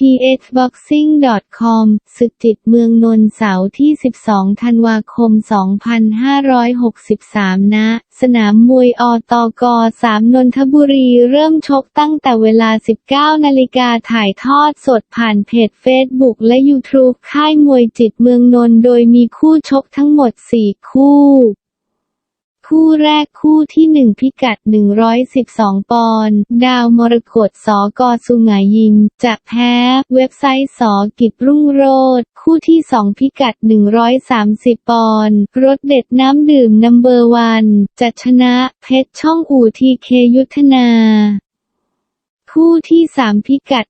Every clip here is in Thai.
thboxing.com ศึกจิตเมืองนนท์เสาร์ที่ 12 ธันวาคม 2563 ณ สนามมวยอตก 3 นนทบุรีเริ่มชกตั้งแต่เวลา 19 นาฬิกาถ่ายทอดสดผ่านเพจเฟซบุ๊กและยูทูบค่ายมวยจิตเมืองนนท์โดยมีคู่ชกทั้งหมด 4 คู่ คู่แรกคู่ที่ 1 พิกัด 112 ปอนด์ดาวมรกตสกสุงายิม จะแพ้ เว็บไซต์สกิจรุ่งโรดคู่ที่ 2 พิกัด 130 ปอนด์รถเด็ดน้ำดื่มนัมเบอร์วัน จะชนะเพชรช่องอูทีเคยุทธนา คู่ที่ 3 พิกัด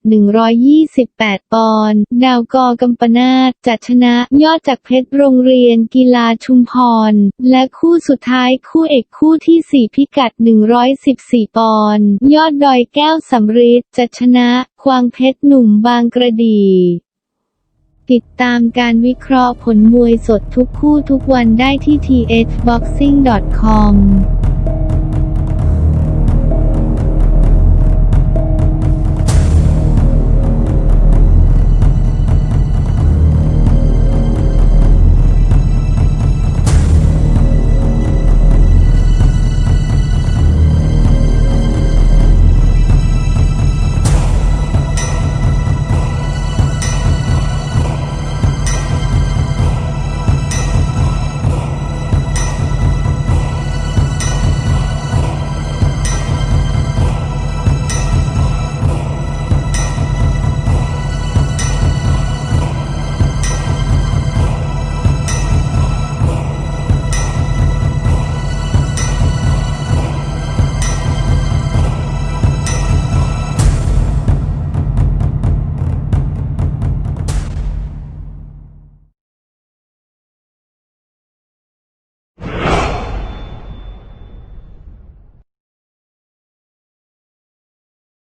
128 ปอนด์ดาวกอกัมปนาตจะชนะยอดจากเพชรโรงเรียนกีฬาชุมพร และคู่สุดท้ายคู่เอกคู่ที่ 4 พิกัด 114 ปอนด์ยอดดอยแก้วสำริดจะชนะควางเพชรหนุ่มบางกระดีติดตามการวิเคราะห์ผลมวยสดทุกคู่ทุกวันได้ที่ thboxing.com